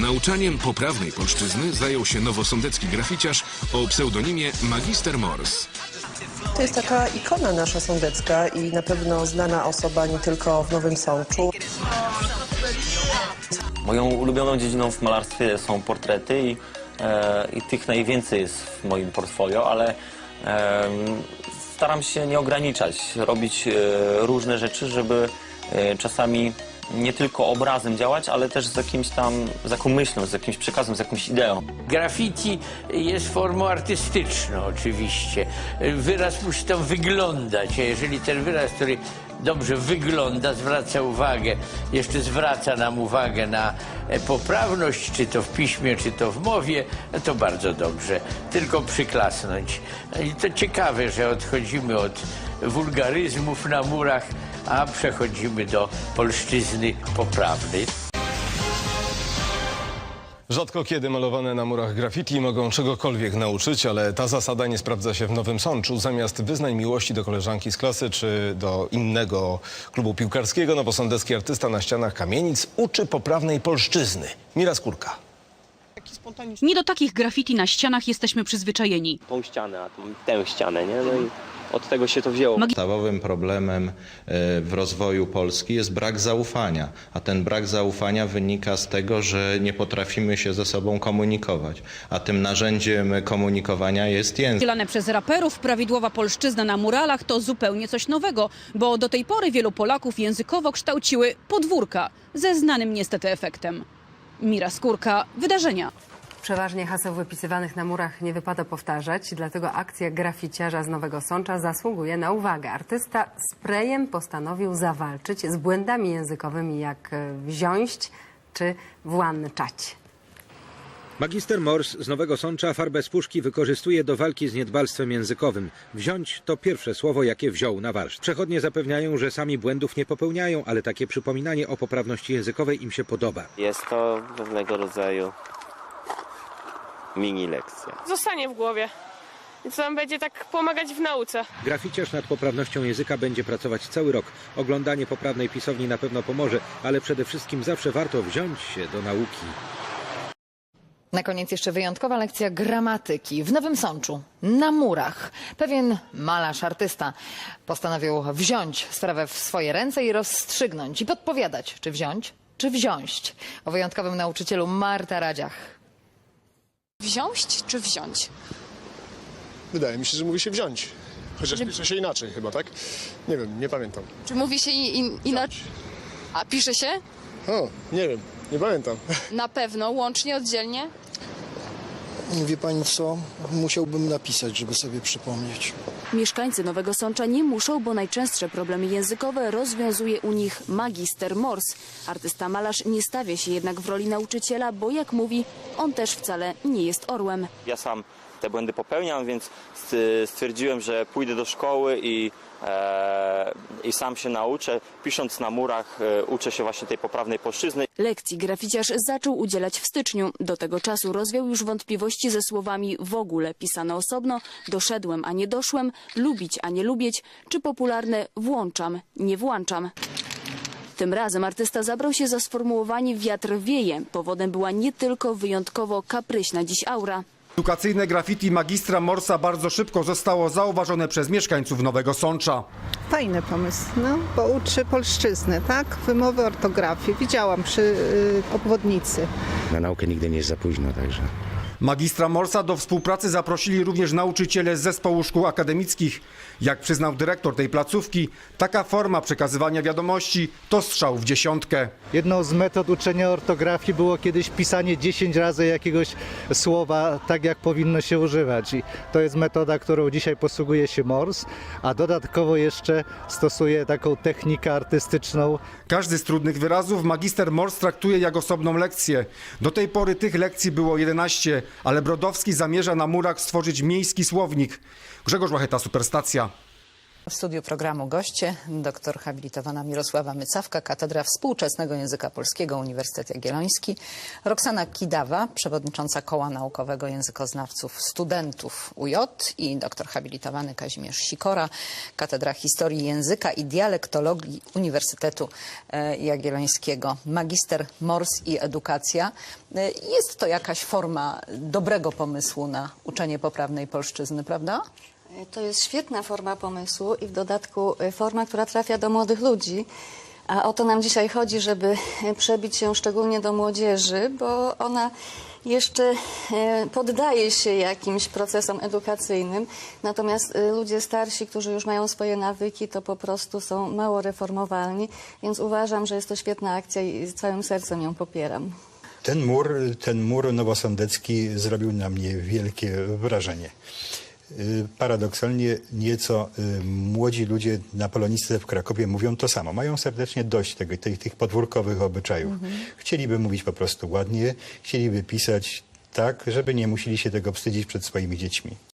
Nauczaniem poprawnej polszczyzny zajął się nowosądecki graficiarz o pseudonimie Magister Mors. To jest taka ikona nasza sądecka i na pewno znana osoba nie tylko w Nowym Sączu. Moją ulubioną dziedziną w malarstwie są portrety i, e, i tych najwięcej jest w moim portfolio, ale em, staram się nie ograniczać, robić e, różne rzeczy, żeby e, czasami nie tylko obrazem działać, ale też z jakimś tam, z jaką myślą, z jakimś przekazem, z jakąś ideą. Graffiti jest formą artystyczną oczywiście. Wyraz musi tam wyglądać, a jeżeli ten wyraz, który dobrze wygląda, zwraca uwagę, jeszcze zwraca nam uwagę na poprawność, czy to w piśmie, czy to w mowie, no to bardzo dobrze. Tylko przyklasnąć. I to ciekawe, że odchodzimy od wulgaryzmów na murach, a przechodzimy do polszczyzny poprawnej. Rzadko kiedy malowane na murach graffiti mogą czegokolwiek nauczyć, ale ta zasada nie sprawdza się w Nowym Sączu. Zamiast wyznań miłości do koleżanki z klasy czy do innego klubu piłkarskiego, nowosądecki artysta na ścianach kamienic uczy poprawnej polszczyzny. Mira Skórka. Nie do takich graffiti na ścianach jesteśmy przyzwyczajeni. tą ścianę, a tą, tę ścianę, nie? No i od tego się to wzięło. Podstawowym problemem e, w rozwoju Polski jest brak zaufania, a ten brak zaufania wynika z tego, że nie potrafimy się ze sobą komunikować, a tym narzędziem komunikowania jest język. Dzielane przez raperów prawidłowa polszczyzna na muralach to zupełnie coś nowego, bo do tej pory wielu Polaków językowo kształciły podwórka ze znanym niestety efektem. Mira Skórka, wydarzenia. Przeważnie haseł wypisywanych na murach nie wypada powtarzać, dlatego akcja graficiarza z Nowego Sącza zasługuje na uwagę. Artysta sprayem postanowił zawalczyć z błędami językowymi jak wziąść czy włannczać. Magister Mors z Nowego Sącza farbę z puszki wykorzystuje do walki z niedbalstwem językowym. Wziąć to pierwsze słowo, jakie wziął na warsztat. Przechodnie zapewniają, że sami błędów nie popełniają, ale takie przypominanie o poprawności językowej im się podoba. Jest to pewnego rodzaju mini lekcja. zostanie w głowie. I co nam będzie tak pomagać w nauce. Graficiarz nad poprawnością języka będzie pracować cały rok. Oglądanie poprawnej pisowni na pewno pomoże, ale przede wszystkim zawsze warto wziąć się do nauki. Na koniec jeszcze wyjątkowa lekcja gramatyki w Nowym Sączu, na murach. Pewien malarz, artysta postanowił wziąć sprawę w swoje ręce i rozstrzygnąć i podpowiadać, czy wziąć, czy wziąć. O wyjątkowym nauczycielu Marta Radziach. Wziąć czy wziąć? Wydaje mi się, że mówi się wziąć. Chociaż pisze się inaczej chyba, tak? Nie wiem, nie pamiętam. Czy mówi się inaczej? A pisze się? O, nie wiem, nie pamiętam. Na pewno, łącznie, oddzielnie? Wie pani co? Musiałbym napisać, żeby sobie przypomnieć. Mieszkańcy Nowego Sącza nie muszą, bo najczęstsze problemy językowe rozwiązuje u nich magister Mors. Artysta malarz nie stawia się jednak w roli nauczyciela, bo jak mówi, on też wcale nie jest orłem. Ja sam te błędy popełniam, więc st- stwierdziłem, że pójdę do szkoły i, e, i sam się nauczę. Pisząc na murach e, uczę się właśnie tej poprawnej polszczyzny. Lekcji graficiarz zaczął udzielać w styczniu. Do tego czasu rozwiał już wątpliwości ze słowami w ogóle pisane osobno, doszedłem, a nie doszłem, lubić, a nie lubieć, czy popularne włączam, nie włączam. Tym razem artysta zabrał się za sformułowanie wiatr wieje. Powodem była nie tylko wyjątkowo kapryśna dziś aura. Edukacyjne graffiti magistra Morsa bardzo szybko zostało zauważone przez mieszkańców Nowego Sącza. Fajny pomysł, no, bo uczy polszczyzny, tak? Wymowy ortografii. Widziałam przy y, obwodnicy. Na naukę nigdy nie jest za późno, także. Magistra Morsa do współpracy zaprosili również nauczyciele z zespołu szkół akademickich. Jak przyznał dyrektor tej placówki, taka forma przekazywania wiadomości to strzał w dziesiątkę. Jedną z metod uczenia ortografii było kiedyś pisanie 10 razy jakiegoś słowa tak, jak powinno się używać. I to jest metoda, którą dzisiaj posługuje się Mors, a dodatkowo jeszcze stosuje taką technikę artystyczną. Każdy z trudnych wyrazów magister Mors traktuje jak osobną lekcję. Do tej pory tych lekcji było 11, ale Brodowski zamierza na murach stworzyć miejski słownik. Grzegorz Łacheta, Superstacja. W studiu programu goście doktor habilitowana Mirosława Mycawka, Katedra Współczesnego Języka Polskiego Uniwersytet Jagielloński, Roxana Kidawa, przewodnicząca Koła Naukowego Językoznawców Studentów UJ i doktor habilitowany Kazimierz Sikora, Katedra Historii Języka i Dialektologii Uniwersytetu e, Jagiellońskiego, magister mors i edukacja. E, Jest to jakaś forma dobrego pomysłu na uczenie poprawnej polszczyzny, prawda? To jest świetna forma pomysłu i w dodatku y, forma, która trafia do młodych ludzi. A o to nam dzisiaj chodzi, żeby y, przebić się szczególnie do młodzieży, bo ona jeszcze y, poddaje się jakimś procesom edukacyjnym. Natomiast ludzie starsi, którzy już mają swoje nawyki, to po prostu są mało reformowalni, więc uważam, że jest to świetna akcja i z całym sercem ją popieram. Ten mur, ten mur nowosądecki zrobił na mnie wielkie wrażenie. Y, Paradoksalnie nieco y, młodzi ludzie na polonistyce w Krakowie mówią to samo. Mają serdecznie dość tego, tych, tych podwórkowych obyczajów. Chcieliby mówić po prostu ładnie, chcieliby pisać tak, żeby nie musieli się tego wstydzić przed swoimi dziećmi.